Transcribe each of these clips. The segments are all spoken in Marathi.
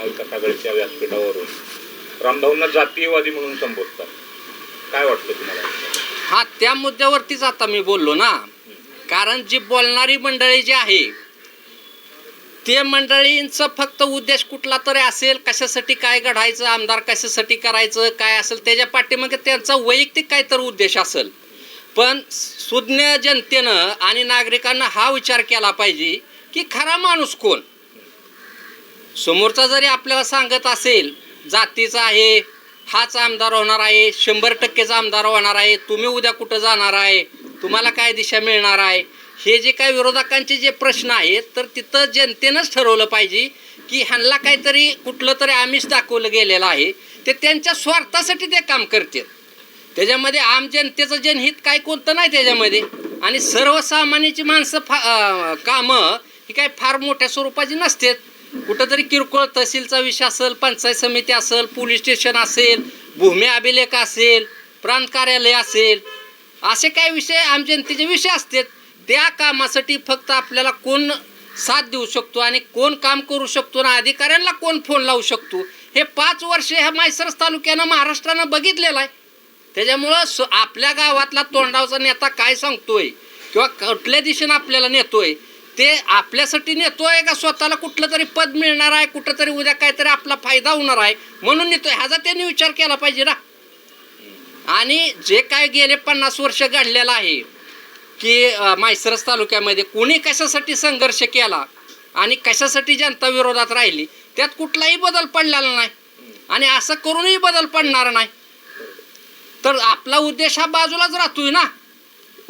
महाविकास व्यासपीठावरून. रामभाऊंना जातीयवादी म्हणून संबोधतात. काय वाटतं तुम्हाला? हा त्या मुद्द्यावरतीच आता मी बोललो ना. कारण जी बोलणारी मंडळी जी आहे ते मंडळींचं फक्त उद्देश कुठला तरी असेल कशासाठी काय घडायचं आमदार कशासाठी करायचं काय असेल त्याच्या पाठीमागे त्यांचा वैयक्तिक काहीतरी उद्देश असेल. पण सुज्ञ जनतेनं आणि नागरिकांना हा विचार केला पाहिजे की खरा माणूस कोण? समोरचा जरी आपल्याला सांगत असेल जातीचा आहे हाच आमदार होणार आहे शंभर टक्केचा आमदार होणार आहे तुम्ही उद्या कुठं जाणार आहे तुम्हाला काय दिशा मिळणार आहे हे जे काय विरोधकांचे जे प्रश्न आहेत तर तिथं जनतेनंच ठरवलं पाहिजे की ह्यांना काहीतरी कुठलं तरी आमिष दाखवलं गेलेलं आहे ते त्यांच्या स्वार्थासाठी ते काम करतात त्याच्यामध्ये आम जनतेचं जनहित काय कोणतं नाही त्याच्यामध्ये. आणि सर्वसामान्याची माणसं फा कामं ही काय फार मोठ्या स्वरूपाची नसतात. कुठंतरी किरकोळ तहसीलचा विषय असेल पंचायत समिती असेल पोलीस स्टेशन असेल भूमी अभिलेख असेल प्रांत कार्यालय असेल असे काय विषय आम जनतेचे विषय असतात. त्या कामासाठी फक्त आपल्याला कोण साथ देऊ शकतो आणि कोण काम करू शकतो ना अधिकाऱ्यांना कोण फोन लावू शकतो? हे पाच वर्षे ह्या मायसरस तालुक्यानं महाराष्ट्रानं बघितलेलं आहे. त्याच्यामुळं स आपल्या गावातला तोंडावचा नेता काय सांगतोय? किंवा कुठल्या दिशेनं आपल्याला नेतोय? ते आपल्यासाठी नेतोय का? स्वतःला कुठलं तरी पद मिळणार आहे कुठं तरी उद्या काहीतरी आपला फायदा होणार आहे म्हणून नेतोय. ह्याचा त्यांनी विचार केला पाहिजे ना. आणि जे काय गेले पन्नास वर्ष घडलेलं आहे की मायसरस तालुक्यामध्ये कोणी कशासाठी संघर्ष केला आणि कशासाठी जनता विरोधात राहिली त्यात कुठलाही बदल पडलेला नाही. आणि असं करूनही बदल पडणार नाही. तर आपला उद्देश हा बाजूलाच राहतोय ना.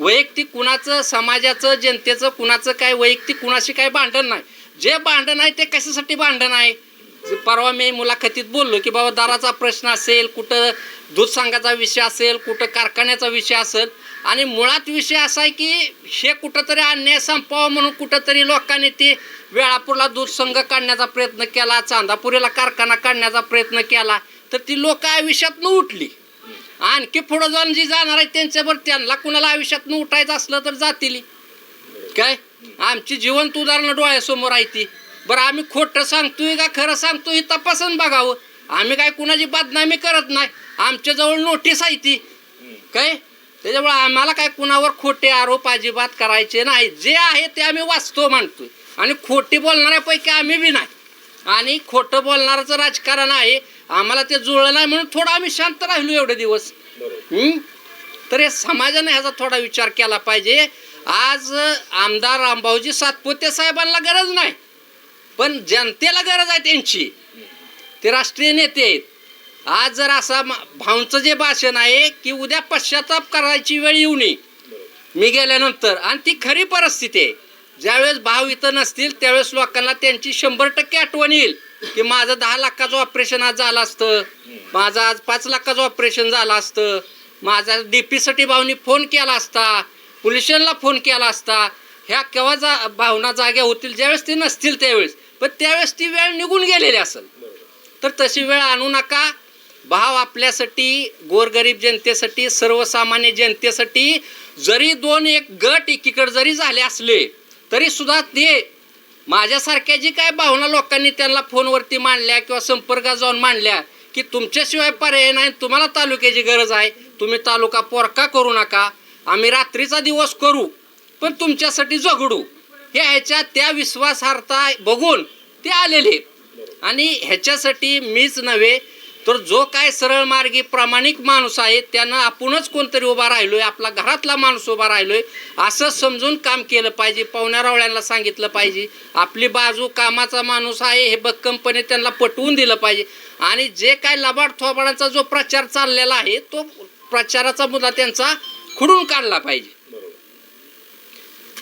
वैयक्तिक कुणाचं समाजाचं जनतेचं कुणाचं काय वैयक्तिक कुणाशी काय भांडण नाही. जे भांडण आहे ते कशासाठी भांडण आहे? परवा मी मुलाखतीत बोललो की बाबा दाराचा प्रश्न असेल कुठं दूध संघाचा विषय असेल कुठं कारखान्याचा विषय असेल. आणि मुळात विषय असा आहे की हे कुठंतरी अन्याय संपावं म्हणून कुठंतरी लोकांनी ते वेळापूरला दूध संघ काढण्याचा प्रयत्न केला चांदापुरीला कारखाना काढण्याचा प्रयत्न केला तर ती लोक आयुष्यातनं उठली. आणखी पुढं जाऊन जी जाणार आहेत त्यांच्यावर त्यांना कुणाला आयुष्यातनं उठायचं असलं तर जातील. काय? आमची जिवंत उदाहरणं डोळ्यासमोर आहे ती. बरं आम्ही खोटं सांगतोय का खरं सांगतोय हे तपासून बघावं. आम्ही काय कुणाची बदनामी करत नाही. आमच्याजवळ नोटीस आहे ती. काय? त्याच्यामुळे आम्हाला काय कुणावर खोटे आरोप अजिबात करायचे नाही. जे आहे ते आम्ही वाचतो मानतोय. आणि खोटी बोलणाऱ्यापैकी आम्ही बी नाही. आणि खोटं बोलणारचं राजकारण आहे आम्हाला ते जुळलं नाही म्हणून थोडं आम्ही शांत राहिलो एवढे दिवस. बरोबर. हं? तर हे समाजाने ह्याचा थोडा विचार केला पाहिजे. आज आमदार रामभाऊजी सातपुते साहेबांना गरज नाही पण जनतेला गरज आहे त्यांची. ते राष्ट्रीय नेते आहेत. आज जर असा भाऊंचं जे भाषण आहे की उद्या पश्चाताप करायची वेळ येऊ नये. मी गेल्यानंतर आणि ती खरी परिस्थिती आहे. ज्यावेळेस भाव इथं नसतील त्यावेळेस लोकांना त्यांची शंभर टक्के आठवण येईल की माझं दहा लाखाचं ऑपरेशन आज झालं असतं. माझं आज पाच लाखाचं ऑपरेशन झालं असतं. माझा डी पीसाठी भावनी फोन केला असता. पोलिसांना फोन केला असता. ह्या केव्हा जा भावना जाग्या होतील ज्यावेळेस ते नसतील त्यावेळेस. पण त्यावेळेस ती वेळ निघून गेलेली असेल. तर तशी वेळ आणू नका. भाव आपल्यासाठी गोरगरीब जनतेसाठी सर्वसामान्य जनतेसाठी जरी दोन एक गट एकीकडे जरी झाले असले तरी सुद्धा ते माझ्यासारख्या जी काय भावना लोकांनी त्यांना फोनवरती मांडल्या किंवा संपर्कात जाऊन मांडल्या की तुमच्याशिवाय पर्याय नाही तुम्हाला तालुक्याची गरज आहे. तुम्ही तालुका पोरका करू नका. आम्ही रात्रीचा दिवस करू पण तुमच्यासाठी झगडू. हे ह्याच्या त्या विश्वासार्हता बघून ते आलेले. आणि ह्याच्यासाठी मीच नव्हे तर जो काय सरळ मार्गी प्रामाणिक माणूस आहे त्यानं आपणच कोणतरी उभा राहिलोय आपला घरातला माणूस उभा राहिलोय असं समजून काम केलं पाहिजे पाहुण्यारावळ्यांना सांगितलं पाहिजे आपली बाजू कामाचा माणूस आहे हे भक्कमपणे त्यांना पटवून दिलं पाहिजे. आणि जे काय लबाड थोबाडाचा जो प्रचार चाललेला आहे तो प्रचाराचा मुद्दा त्यांचा खुडून काढला पाहिजे.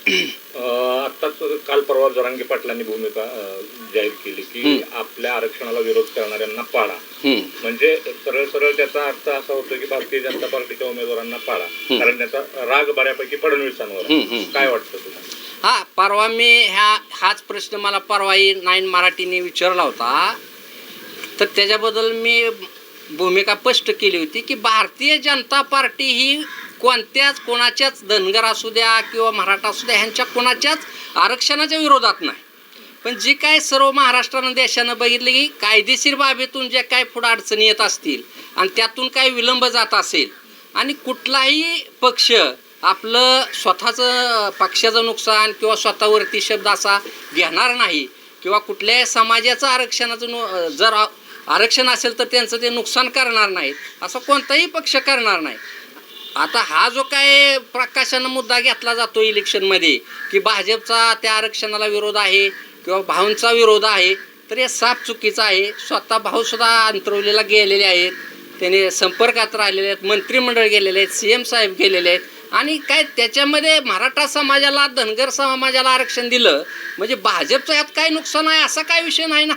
आत्ताच काल परवा जरांगे पाटलांनी भूमिका जाहीर केली की. आपल्या आरक्षणाला विरोध करणाऱ्यांना हम्म. म्हणजे सरळ सरळ त्याचा अर्थ असा होतो की भारतीय जनता पार्टीच्या उमेदवारांना पाडा कारण त्याचा राग बऱ्यापैकी फडणवीसांवर. काय वाटतं तुम्हाला हा परवा मी ह्या हाच प्रश्न मला परवाही नाईन मराठीने विचारला होता तर त्याच्याबद्दल मी भूमिका स्पष्ट केली होती की भारतीय जनता पार्टी ही कोणत्याच कोणाच्याच धनगर असू द्या किंवा मराठा असू द्या ह्यांच्या कोणाच्याच आरक्षणाच्या विरोधात नाही. पण जी काय सर्व महाराष्ट्रानं देशानं बघितलं की कायदेशीर बाबीतून जे काय पुढं अडचणी येत असतील आणि त्यातून काय विलंब जात असेल आणि कुठलाही पक्ष आपलं स्वतःचं पक्षाचं नुकसान किंवा स्वतःवरती शब्द असा घेणार नाही किंवा कुठल्याही समाजाचं आरक्षणाचं नु जर आरक्षण असेल तर त्यांचं ते नुकसान करणार नाहीत असं कोणताही पक्ष करणार नाही. आता हा जो काय प्रकाशानं मुद्दा घेतला जातो इलेक्शनमध्ये की भाजपचा त्या आरक्षणाला विरोध आहे किंवा भाऊंचा विरोध आहे तर हे साफ चुकीचं आहे. स्वतः भाऊसुद्धा अंतरवलेला गेलेले आहेत. त्याने संपर्कात राहिलेले आहेत मंत्रिमंडळ गेलेले आहेत सी एम साहेब गेलेले आहेत. आणि काय त्याच्यामध्ये मराठा समाजाला धनगर समाजाला आरक्षण दिलं म्हणजे भाजपचं यात काय नुकसान आहे असा काय विषय नाही ना?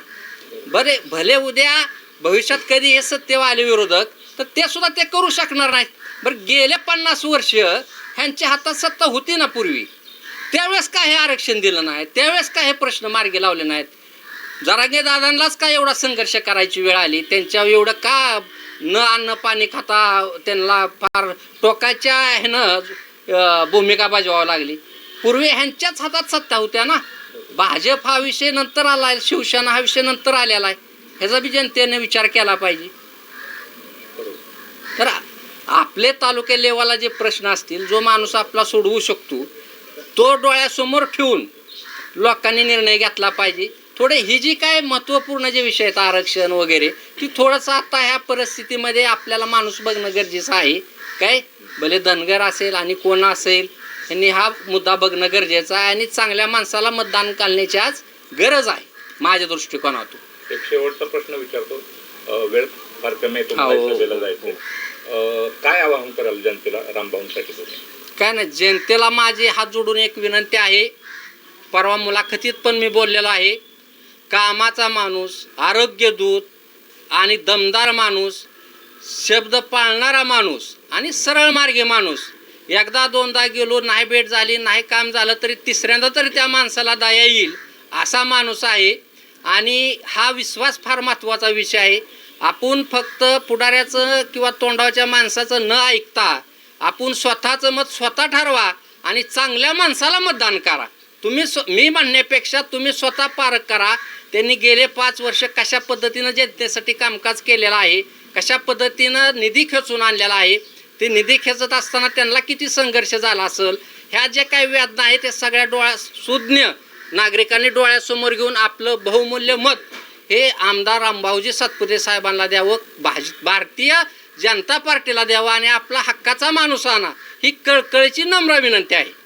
बरे भले उद्या भविष्यात कधी हे सत्य आले विरोधक तर ते सुद्धा ते करू शकणार नाहीत. बरं गेले पन्नास वर्ष ह्यांच्या हातात सत्ता होती ना पूर्वी? त्यावेळेस काय हे आरक्षण दिलं नाही त्यावेळेस काय हे प्रश्न मार्गी लावले नाहीत? जरागे दादांनाच का एवढा संघर्ष करायची वेळ आली? त्यांच्या एवढं का न अन्न पाणी खाता त्यांना फार टोकाच्या ह्यानं भूमिका बजावावी लागली? पूर्वी ह्यांच्याच हातात सत्ता होत्या ना? भाजप हा विषय नंतर आलाय शिवसेना हा विषय नंतर आलेला आहे. ह्याचा बी जनतेने विचार केला पाहिजे. तर आपले तालुक्या लेवाला जे प्रश्न असतील जो माणूस आपला सोडवू शकतो तो डोळ्यासमोर ठेवून लोकांनी निर्णय घेतला पाहिजे. थोडे ही जी काय महत्त्वपूर्ण जे विषय आहेत आरक्षण वगैरे ती थोडंसं आता ह्या परिस्थितीमध्ये आपल्याला माणूस बघणं गरजेचं आहे. काय? भले धनगर असेल आणि कोण असेल यांनी हा मुद्दा बघणं गरजेचं आहे आणि चांगल्या माणसाला मतदान घालण्याची आज गरज आहे माझ्या दृष्टिकोनातून. एक शेवटचा प्रश्न विचारतो. वेळ फार कमी काय आवाहन कराल जनतेला रामभाऊंसाठी काय नाही जनतेला माझी हात जोडून एक विनंती आहे. परवा मुलाखतीत पण मी बोललेलो आहे. कामाचा माणूस आरोग्य दूत आणि दमदार माणूस शब्द पाळणारा माणूस आणि सरळ मार्गी माणूस. एकदा दोनदा गेलो नाही भेट झाली नाही काम झालं तरी तिसऱ्यांदा तरी त्या माणसाला दया येईल असा माणूस आहे. आणि हा विश्वास फार महत्त्वाचा विषय आहे. आपण फक्त पुढाऱ्याचं किंवा तोंडाच्या माणसाचं न ऐकता आपण स्वतःचं मत स्वतः ठरवा आणि चांगल्या माणसाला मतदान करा. तुम्ही स्व मी म्हणण्यापेक्षा तुम्ही स्वतः पारख करा. त्यांनी गेले पाच वर्ष कशा पद्धतीनं जनतेसाठी कामकाज केलेलं आहे कशा पद्धतीनं निधी खेचून आणलेला आहे ते निधी खेचत असताना त्यांना किती संघर्ष झाला असेल ह्या ज्या काही वेदना आहेत त्या सगळ्या डोळ्या सुज्ञ नागरिकांनी डोळ्यासमोर घेऊन आपलं बहुमूल्य मत हे आमदार अंबावजी सातपुते साहेबांना द्यावं भाज भारतीय जनता पार्टीला द्यावं आणि आपला हक्काचा माणूस आणा ही कळकळीची नम्र विनंती आहे.